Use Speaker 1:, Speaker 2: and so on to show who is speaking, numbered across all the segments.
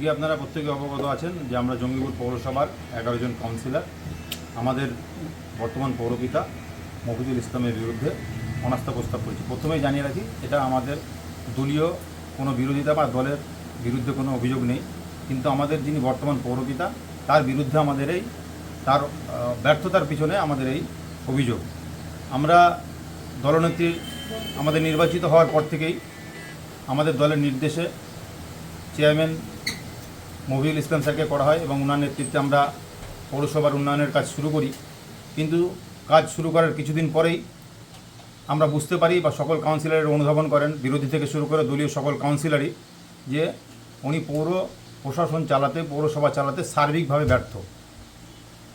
Speaker 1: আজকে আপনারা প্রত্যেকে অবগত আছেন যে আমরা জঙ্গিপুর পৌরসভার এগারো জন কাউন্সিলর আমাদের বর্তমান পৌরপিতা মফিজুল ইসলামের বিরুদ্ধে অনাস্থা প্রস্তাব করেছি। প্রথমেই জানিয়ে রাখি, এটা আমাদের দলীয় কোনো বিরোধিতা বা দলের বিরুদ্ধে কোনো অভিযোগ নেই। কিন্তু আমাদের যিনি বর্তমান পৌরপিতা, তার বিরুদ্ধে আমাদের এই, তার ব্যর্থতার পিছনে আমাদের এই অভিযোগ। আমরা দলনেত্রী আমাদের নির্বাচিত হওয়ার পর থেকেই আমাদের দলের নির্দেশে চেয়ারম্যান মহিউল ইসলাম স্যারকে করা হয় এবং ওনার নেতৃত্বে আমরা পৌরসভার উন্নয়নের কাজ শুরু করি। কিন্তু কাজ শুরু করার কিছুদিন পরেই আমরা বুঝতে পারি বা সকল কাউন্সিলরের অনুধাবন করেন, বিরোধী থেকে শুরু করে দলীয় সকল কাউন্সিলরই, যে উনি পৌর প্রশাসন চালাতে, পৌরসভা চালাতে সার্বিকভাবে ব্যর্থ।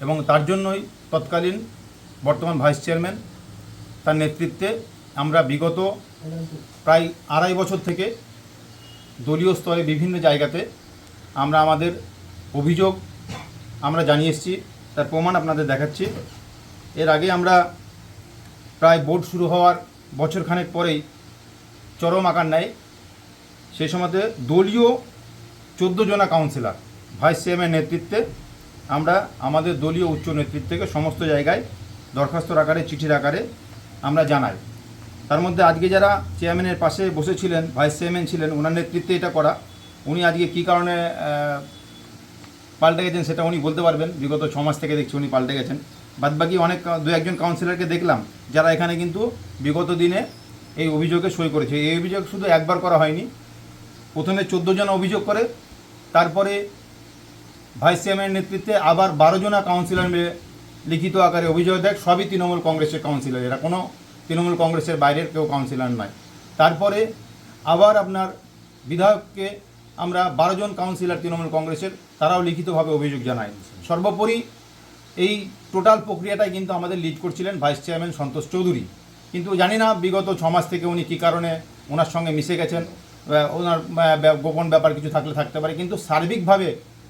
Speaker 1: এবং তার জন্যই তৎকালীন বর্তমান ভাইস চেয়ারম্যান তার নেতৃত্বে আমরা বিগত প্রায় আড়াই বছর থেকে দলীয় স্তরে বিভিন্ন জায়গাতে আমরা আমাদের অভিযোগ আমরা জানিয়ে এসেছি, তার প্রমাণ আপনাদের দেখাচ্ছি। এর আগে আমরা প্রায় বোর্ড শুরু হওয়ার বছরখানেক পরেই চরম আকার নেয় সেই সময়তে দলীয় চোদ্দ জনা কাউন্সিলর, ভাইস চেয়ারম্যান নেতৃত্বে আমরা আমাদের দলীয় উচ্চ নেতৃত্বকে সমস্ত জায়গায় দরখাস্তর আকারে, চিঠির আকারে আমরা জানাই। তার মধ্যে আজকে যারা চেয়ারম্যানের পাশে বসেছিলেন, ভাইস চেয়ারম্যান ছিলেন, ওনার নেতৃত্বে এটা করা। উনি আজকে কী কারণে পাল্টে গেছেন সেটা উনি বলতে পারবেন। বিগত ছ মাস থেকে দেখছি উনি পাল্টে গেছেন। বাদবাকি অনেক দু একজন কাউন্সিলরকে দেখলাম, যারা এখানে কিন্তু বিগত দিনে এই অভিযোগে সই করেছে। এই অভিযোগ শুধু একবার করা হয়নি। প্রথমে চোদ্দ জন অভিযোগ করে, তারপরে ভাইস চেয়ারম্যানের নেতৃত্বে আবার বারো জনা কাউন্সিলর মিলে লিখিত আকারে অভিযোগ দেয়। সবই তৃণমূল কংগ্রেসের কাউন্সিলর এরা কোনো তৃণমূল কংগ্রেসের বাইরের কেউ কাউন্সিলর নয়। তারপরে আবার আপনার বিধায়ককে আমরা বারো জন কাউন্সিলর তৃণমূল কংগ্রেসের, তারাও লিখিতভাবে অভিযোগ জানায়। সর্বোপরি এই টোটাল প্রক্রিয়াটাই কিন্তু আমাদের লিড করছিলেন ভাইস চেয়ারম্যান সন্তোষ চৌধুরী। কিন্তু জানি না বিগত ছ মাস থেকে উনি কী কারণে ওনার সঙ্গে মিশে গেছেন ওনার গোপন ব্যাপার কিছু থাকলে থাকতে পারে, কিন্তু সার্বিকভাবে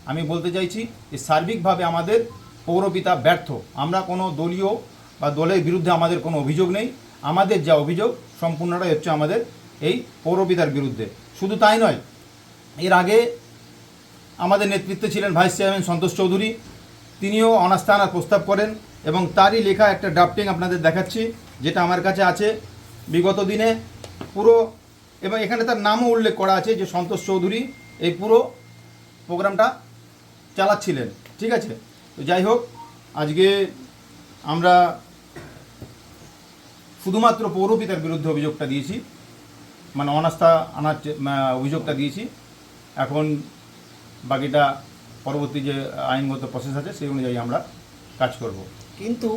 Speaker 1: আমি বলতে চাইছি যে সার্বিকভাবে আমাদের পৌরপিতা ব্যর্থ। আমরা কোনো দলীয় বা দলের বিরুদ্ধে আমাদের কোনো অভিযোগ নেই। আমাদের যা অভিযোগ, সম্পূর্ণটাই হচ্ছে আমাদের এই পৌরপিতার বিরুদ্ধে। শুধু তাই নয় এর আগে আমাদের নেতৃত্বে ছিলেন ভাইস চেয়ারম্যান সন্তোষ চৌধুরী, তিনিও অনাস্থা আনার প্রস্তাব করেন এবং তারই লেখা একটা ড্রাফটিং আপনাদের দেখাচ্ছি, যেটা আমার কাছে আছে। বিগত দিনে পুরো এবং এখানে তার নামও উল্লেখ করা আছে যে সন্তোষ চৌধুরী এই পুরো প্রোগ্রামটা চালাচ্ছিলেন, ঠিক আছে? তো যাই হোক, আজকে আমরা শুধুমাত্র পৌরপিতার বিরুদ্ধে অভিযোগটা দিয়েছি মানে অনাস্থা আনার অভিযোগটা দিয়েছি। এখন বাকিটা পরবর্তী যে আইনগত প্রসেস আছে সেই অনুযায়ী আমরা কাজ করব।
Speaker 2: কিন্তু